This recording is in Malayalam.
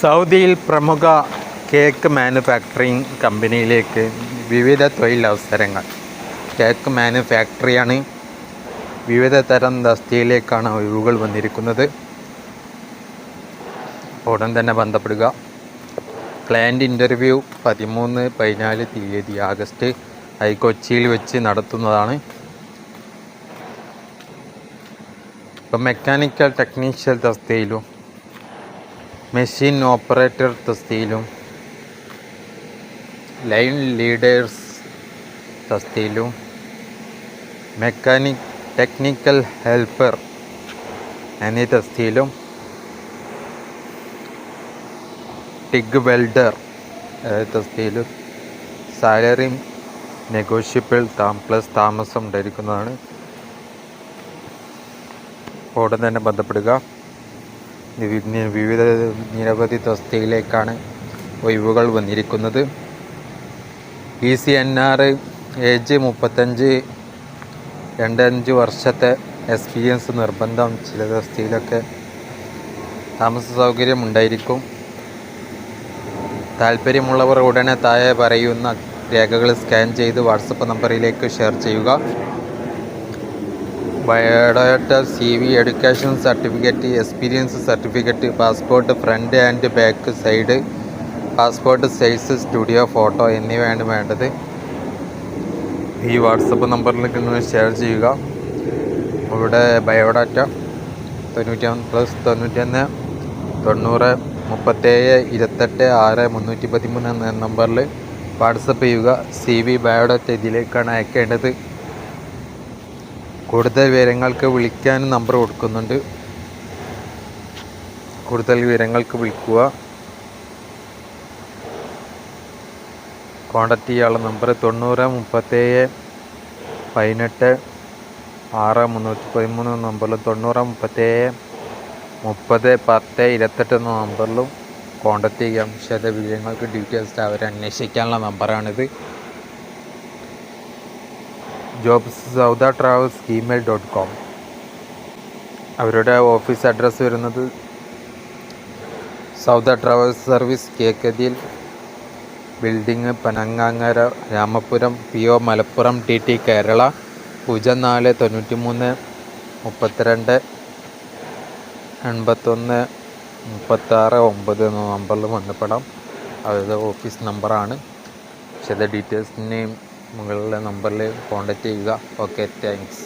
സൗദിയിൽ പ്രമുഖ കേക്ക് മാനുഫാക്ചറിങ് കമ്പനിയിലേക്ക് വിവിധ തൊഴിലവസരങ്ങൾ. കേക്ക് മാനുഫാക്ടറിയാണ് വിവിധ തരം തസ്തിയിലേക്കാണ് ഒഴിവുകൾ വന്നിരിക്കുന്നത്. ഉടൻ തന്നെ ബന്ധപ്പെടുക. ക്ലയന്റ് ഇന്റർവ്യൂ പതിമൂന്ന് പതിനാല് തീയതി ആഗസ്റ്റ് ഐ കൊച്ചിയിൽ വെച്ച് നടത്തുന്നതാണ്. ഇപ്പം മെക്കാനിക്കൽ ടെക്നീഷ്യൽ തസ്തിയിലും മെഷീൻ ഓപ്പറേറ്റർ തസ്തിയിലും ലൈൻ ലീഡേഴ്സ് തസ്തിയിലും മെക്കാനിക് ടെക്നിക്കൽ ഹെൽപ്പർ എന്നീ തസ്തിയിലും ടിഗ് വെൽഡർ തസ്തിയിലും സാലറി നെഗോഷ്യബിൾ താം പ്ലസ് താമസം ഉണ്ടായിരിക്കുന്നതാണ് ഉടൻ തന്നെ ബന്ധപ്പെടുക. വിവിധ നിരവധി തസ്തികയിലേക്കാണ് ഒഴിവുകൾ വന്നിരിക്കുന്നത്. P C N R age മുപ്പത്തഞ്ച് രണ്ടഞ്ച് വർഷത്തെ എക്സ്പീരിയൻസ് നിർബന്ധം. ചില തസ്തിയിലൊക്കെ താമസ സൗകര്യം ഉണ്ടായിരിക്കും താല്പര്യമുള്ളവർ ഉടനെ താഴെ പറയുന്ന രേഖകൾ സ്കാൻ ചെയ്ത് വാട്സപ്പ് നമ്പറിലേക്ക് ഷെയർ ചെയ്യുക. Biodata C V education certificate experience certificate passport front and back side passport size studio photo എന്നിവയാണ് വേണ്ടത്. ഈ വാട്സപ്പ് നമ്പറിലേക്ക് നിങ്ങൾ ഷെയർ ചെയ്യുക. ഇവിടെ ബയോഡാറ്റ തൊണ്ണൂറ്റി പ്ലസ് തൊണ്ണൂറ്റൊന്ന് തൊണ്ണൂറ് മുപ്പത്തേഴ് ഇരുപത്തെട്ട് ആറ് മുന്നൂറ്റി പതിമൂന്ന് എന്ന നമ്പറിൽ വാട്സപ്പ് ചെയ്യുക. സി വി ബയോഡാറ്റ ഇതിലേക്കാണ് അയക്കേണ്ടത്. കൂടുതൽ വിവരങ്ങൾക്ക് വിളിക്കാൻ നമ്പർ കൊടുക്കുന്നുണ്ട്. കൂടുതൽ വിവരങ്ങൾക്ക് വിളിക്കുക. കോണ്ടാക്ട് ചെയ്യാനുള്ള നമ്പർ തൊണ്ണൂറ് മുപ്പത്തേഴ് പതിനെട്ട് ആറ് മുന്നൂറ്റി പതിമൂന്ന് എന്ന നമ്പറിലും തൊണ്ണൂറ് മുപ്പത്തേഴ് മുപ്പത് പത്ത് ഇരുപത്തെട്ട് എന്ന നമ്പറിലും കോണ്ടാക്ട് ചെയ്യാം. വിശദ വിവരങ്ങൾക്ക് ഡീറ്റെയിൽസ് അവർ അന്വേഷിക്കാനുള്ള നമ്പറാണിത്. Jobs Sauda travels email dot com അവരുടെ ഓഫീസ് അഡ്രസ്സ് വരുന്നത് Sauda travels service Kekkathil building Panangangara Ramapuram P O Malappuram T T Kerala പൂജ്യം നാല് തൊണ്ണൂറ്റി മൂന്ന് മുപ്പത്തിരണ്ട് എൺപത്തൊന്ന് മുപ്പത്താറ് ഒമ്പത് എന്ന നമ്പറിൽ ബന്ധപ്പെടാം അവരുടെ ഓഫീസ് നമ്പറാണ് വിശദ ഡീറ്റെയിൽസിനെയും മുകളിലെ നമ്പറിൽ കോൺടാക്റ്റ് ചെയ്യുക. Okay thanks